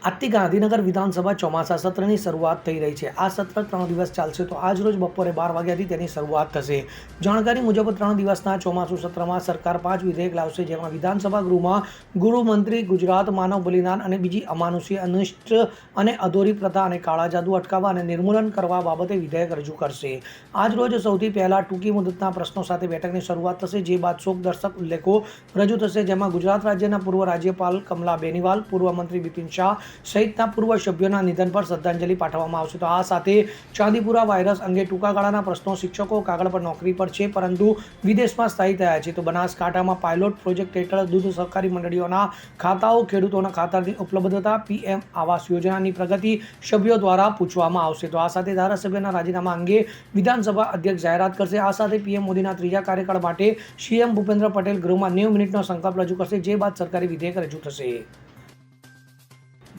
આજથી ગાંધીનગર વિધાનસભા ચોમાસા સત્રની શરૂઆત થઈ રહી છે. આ સત્ર ત્રણ દિવસ ચાલશે તો આજ રોજ બપોરે બાર વાગ્યાથી તેની શરૂઆત થશે. જાણકારી મુજબ ત્રણ દિવસના ચોમાસુ સત્રમાં સરકાર પાંચ વિધેયક લાવશે જેમાં વિધાનસભા ગૃહમાં ગૃહમંત્રી ગુજરાત, માનવ બલિદાન અને બીજી અમાનુષી, અનિષ્ટ અને અધોરી પ્રથા અને કાળા જાદુ અટકાવવા અને નિર્મૂલન કરવા બાબતે વિધેયક રજૂ કરશે. આજ રોજ સૌથી પહેલા ટૂંકી મુદતના પ્રશ્નો સાથે બેઠકની શરૂઆત થશે, જે બાદ શોકદર્શક ઉલ્લેખો રજૂ થશે, જેમાં ગુજરાત રાજ્યના પૂર્વ રાજ્યપાલ કમલા બેનીવાલ, પૂર્વ મંત્રી બિપિન શાહ સહિતના પૂર્વ સભ્યોના નિધન પર શ્રદ્ધાંજલિ પાઠવવામાં આવશે. તો આ સાથે ચાંદીપુરા વાયરસ અંગે ટૂંકા ગાળાના પ્રશ્નો શિક્ષકો કાગળ પર નોકરી પર છે, પરંતુ વિદેશમાં સ્થાયી થયા છે. તો બનાસકાંઠામાં પાયલોટ પ્રોજેક્ટ હેઠળ દૂધ સહકારી મંડળીઓના ખાતાઓ ખેડૂતોના ખાતાની ઉપલબ્ધતા પીએમ આવાસ યોજનાની પ્રગતિ સભ્યો દ્વારા પૂછવામાં આવશે. તો આ સાથે ધારાસભ્યના રાજીનામા અંગે વિધાનસભા અધ્યક્ષ જાહેરાત કરશે. આ સાથે પીએમ મોદીના ત્રીજા કાર્યકાળ માટે સીએમ ભૂપેન્દ્ર પટેલ ગૃહમાં નેવું મિનિટનો સંકલ્પ રજૂ કરશે. જે બાદ સરકારી વિધેયક રજૂ થશે.